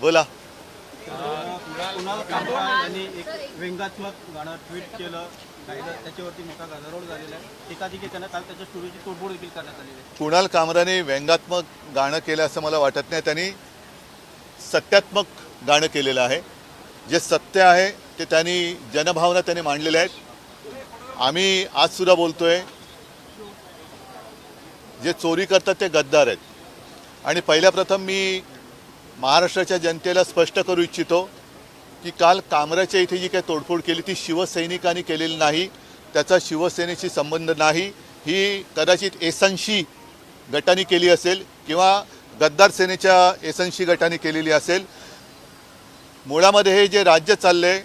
बोला. कुणाल यांनी एक व्यंगात्मक गाणं ट्विट केलं त्याच्यावरती मोठा गदारोळ झालेला आहे एकाधिक त्यांना काल त्याच्या स्टुडिओची तोडफोड देखील करण्यात आलेली आहे कुणाल कामराने व्यंगात्मक गाणं केलं असं मला वाटत नाही. त्यांनी सत्यात्मक गाणं केलेलं आहे. जे सत्य आहे ते त्यांनी जनभावना त्यांनी मांडलेल्या आहेत. आम्ही आजसुद्धा बोलतोय. जे चोरी करतात ते गद्दार आहेत. आणि पहिल्या प्रथम मी महाराष्ट्राच्या जनतेला स्पष्ट करू इच्छितो की काल कामराच्या इथे जी काही तोडफोड केली ती शिवसैनिकांनी केलेली नाही त्याचा शिवसेनेशी संबंध नाही ही कदाचित एसनशी गटाने केली असेल किंवा गद्दार सेनेच्या एसनशी गटाने केलेली असेल. मुळामध्ये हे जे राज्य चाललंय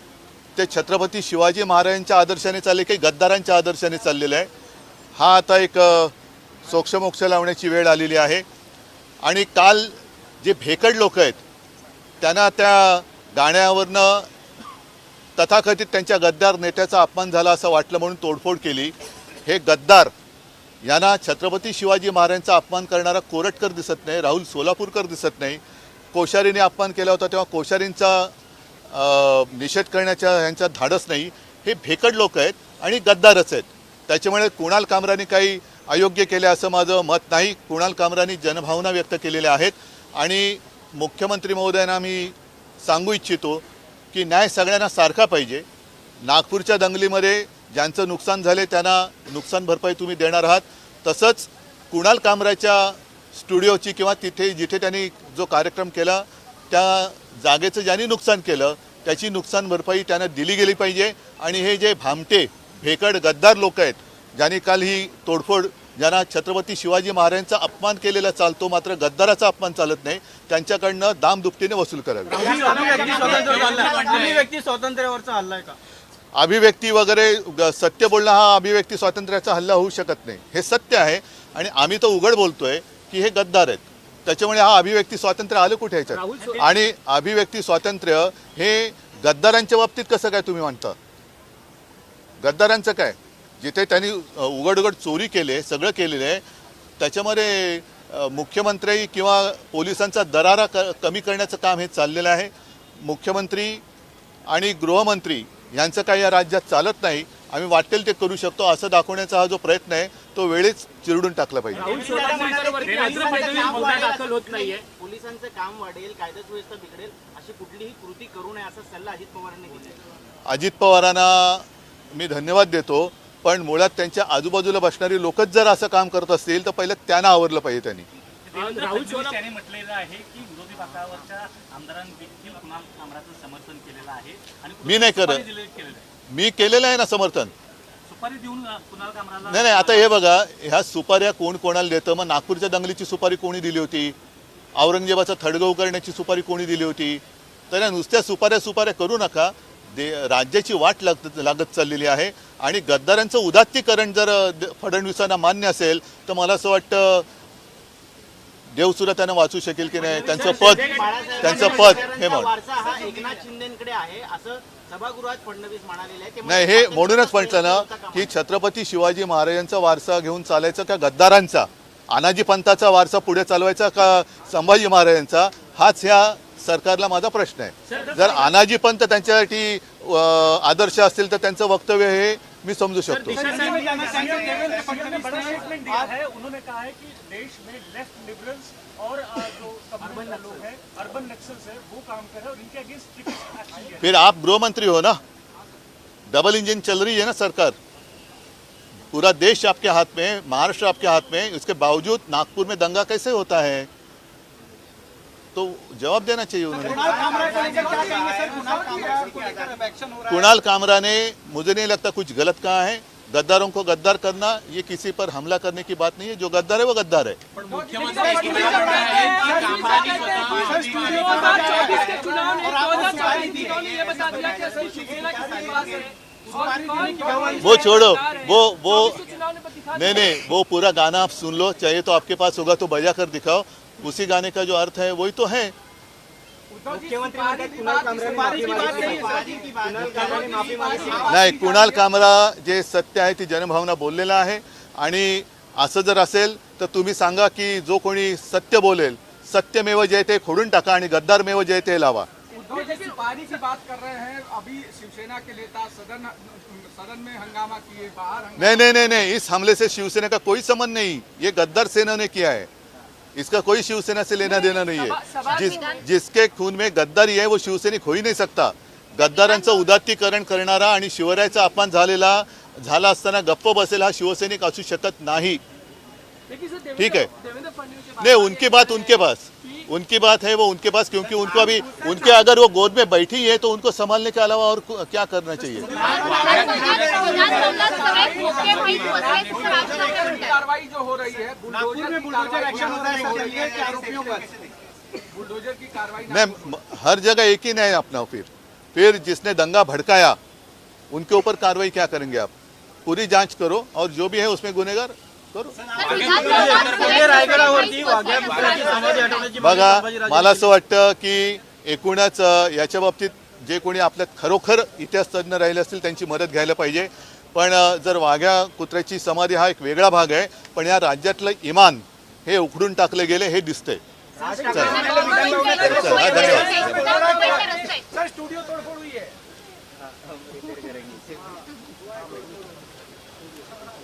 ते छत्रपती शिवाजी महाराजांच्या आदर्शाने चालले की गद्दारांच्या आदर्शाने चाललेलं आहे. हा आता एक सोक्षमोक्ष लावण्याची वेळ आलेली आहे. आणि काल जे भेकड लोक आहेत त्यांना त्या गाण्यावरनं तथाकथित त्यांच्या गद्दार नेत्याचा अपमान झाला असं वाटलं म्हणून तोडफोड केली. हे गद्दार यांना छत्रपती शिवाजी महाराजांचा अपमान करणारा कोरटकर दिसत नाही राहुल सोलापूरकर दिसत नाही. कोश्यारीने अपमान केला होता तेव्हा कोश्यारींचा निषेध करण्याच्या ह्यांचा धाडस नाही. हे भेकड लोक आहेत आणि गद्दारच आहेत. त्याच्यामुळे कुणाल कामराने काही अयोग्य केले असं माझं मत नाही. कुणाल कामरानी जनभावना व्यक्त केलेल्या आहेत. आणि मुख्यमंत्री महोदयांना मी सांगू इच्छितो की न्याय सगळ्यांना सारखा पाहिजे. नागपूरच्या दंगलीमध्ये ज्यांचं नुकसान झाले त्यांना नुकसान भरपाई तुम्ही देणार आहात. तसंच कुणाल कामराच्या स्टुडिओची किंवा तिथे जिथे त्यांनी जो कार्यक्रम केला त्या जागेचं ज्यांनी नुकसान केलं त्याची नुकसान भरपाई त्यांना दिली गेली पाहिजे. आणि हे जे भामटे भेकड गद्दार लोक आहेत ज्यांनी काल ही तोडफोड ज्यांना छत्रपती शिवाजी महाराजांचा अपमान केलेला चालतो मात्र गद्दाराचा अपमान चालत नाही त्यांच्याकडनं दामदुपटीने वसूल करावी. अभिव्यक्ती स्वातंत्र्यावर हल्ला आहे. अभिव्यक्ती स्वातंत्र्यावरचा हल्ला आहे का? अभिव्यक्ती वगैरे ग- सत्य बोलणं हा अभिव्यक्ती स्वातंत्र्याचा हल्ला होऊ शकत नाही. हे सत्य आहे आणि आम्ही तर उघड बोलतोय की हे गद्दार आहेत. त्याच्यामुळे हा अभिव्यक्ती स्वातंत्र्य आलं कुठे ह्याच्यात आणि अभिव्यक्ती स्वातंत्र्य हे गद्दारांच्या बाबतीत कसं काय तुम्ही म्हणता गद्दारांचं काय? जिथे त्यांनी उघड उघड चोरी केले सगळं केलेलं आहे त्याच्यामध्ये मुख्यमंत्री किंवा पोलिसांचा दरारा क कमी करण्याचं काम हे चाललेलं आहे. मुख्यमंत्री आणि गृहमंत्री यांचं काही या राज्यात चालत नाही. आम्ही वाटेल ते करू शकतो असं दाखवण्याचा हा जो प्रयत्न आहे तो वेळेच चिरडून टाकला पाहिजे. दाखल होत नाहीये. पोलिसांचं काम वाढेल कायदा सुव्यवस्था बिघडेल अशी कुठलीही कृती करू नये असा सल्ला अजित पवारांनी दिला अजित पवारांना मी धन्यवाद देतो. पण मुळात त्यांच्या आजूबाजूला बसणारी लोकच जर असं काम करत असतील तर पहिलं त्यांना आवरलं पाहिजे त्यांनी. मी नाही करत. मी केलेलं आहे ना समर्थन. नाही नाही आता हे बघा ह्या सुपाऱ्या कोण कोणाला देतं? मग नागपूरच्या दंगलीची सुपारी कोणी दिली होती? औरंगजेबाचा थडगव करण्याची सुपारी कोणी दिली होती? तर या नुसत्या सुपाऱ्या सुपाऱ्या करू नका. दे राज्याची वाट लागत लागत चाललेली आहे. आणि गद्दारांचं उदात्तीकरण जर फडणवीसांना मान्य असेल तर मला असं वाटतं देवसुद्धा त्यांना वाचू शकेल की नाही. त्यांचं पद त्यांचं पद हे म्हण. वारसा एकनाथ शिंदेकडे आहे असं सभागृहात फडणवीस म्हणालेले आहे ते नाही हे म्हणूनच म्हटलं ना की छत्रपती शिवाजी महाराजांचा वारसा घेऊन चालायचा का गद्दारांचा? अनाजी पंथाचा वारसा पुढे चालवायचा का संभाजी महाराजांचा? हाच ह्या सरकारला माझा प्रश्न आहे. जर अनाजी पंत त्यांच्यासाठी आदर्श असतील तर त्यांचं वक्तव्य हे मी समजू शकतो. दिया है उन्होंने कहा है कि देश में लेफ़्ट लिबरल्स और जो अर्बन लोग हैं अर्बन नक्सल्स है वो काम कर रहे हैं और इनके अगेंस्ट स्ट्रिक्ट एक्शन लिया फिर आप गृहमंत्री हो ना? डबल इंजन चल रही है ना सरकार? पूरा देश आपके हाथ में महाराष्ट्र आपके हाथ में है उसके बावजूद नागपुर में दंगा कैसे होता है? तो जवाब देना चाहिए उन्होंने। कुणाल कामरा को लेकर क्या कहेंगे सर? कुणाल कामरा को लेकर एक्शन हो रहा है। कुणाल कामरा ने मुझे नहीं लगता कुछ गलत कहा है। गद्दारों को गद्दार करना ये किसी पर हमला करने की बात नहीं है। जो गद्दार है वो गद्दार है। वो छोड़ो वो वो नहीं नहीं वो पूरा गाना आप सुन लो। चाहिए तो आपके पास होगा तो बजा कर दिखाओ। उसी गाने का जो अर्थ है वही तो है। नाही कुणाल कामरा जे सत्य आहे ती जनभावना बोललेला आहे. आणि असं जर असेल तर तुम्ही सांगा की जो कोणी सत्य बोलेल सत्यमेव जयते खोडून टाका आणि गद्दारमेव जयते लावा. सिपाही की बात कर रहे हैं अभी शिवसेना के नेता सदन सदन में हंगामा किए बाहर हंगामा नहीं नहीं नहीं नहीं इस हमले से शिवसेना का कोई संबंध नहीं। ये गद्दार सेना ने किया है। इसका कोई शिवसेना से लेना देना नहीं है। जिस जिसके खून में गद्दारी है वो शिवसैनिक हो ही नहीं सकता। गद्दारांचं उदात्तीकरण करणारा आणि शिवरायाचा अपमान झालेला झाला असताना गप्प बसेल हा शिवसैनिक असू शकत नाही. ठीक है नहीं उनकी बात उनके पास उनकी बात है वो उनके पास क्योंकि उनको अभी उनके अगर वो गोद में बैठी है तो उनको संभालने के अलावा और क्या करना चाहिए की कार्रवाई जो हो रही है नागपुर में बुलडोजर एक्शन हो रहा है सर दिल्ली के आरोपियों पर बुलडोजर की कार्रवाई नहीं हर जगह एक ही नहीं अपना फिर फिर जिसने दंगा भड़काया उनके ऊपर कार्रवाई क्या करेंगे आप पूरी जाँच करो और जो भी है उसमें गुनेगार बघा मला असं वाटतं की एकूणच याच्या बाबतीत जे कोणी आपल्यात खरोखर इतिहास तज्ज्ञ राहिले असतील त्यांची मदत घ्यायला पाहिजे. पण जर वाघ्या कुत्र्याची समाधी हा एक वेगळा भाग आहे पण या राज्यातलं इमान हे उखडून टाकले गेले हे दिसतंय. चला. हा, धन्यवाद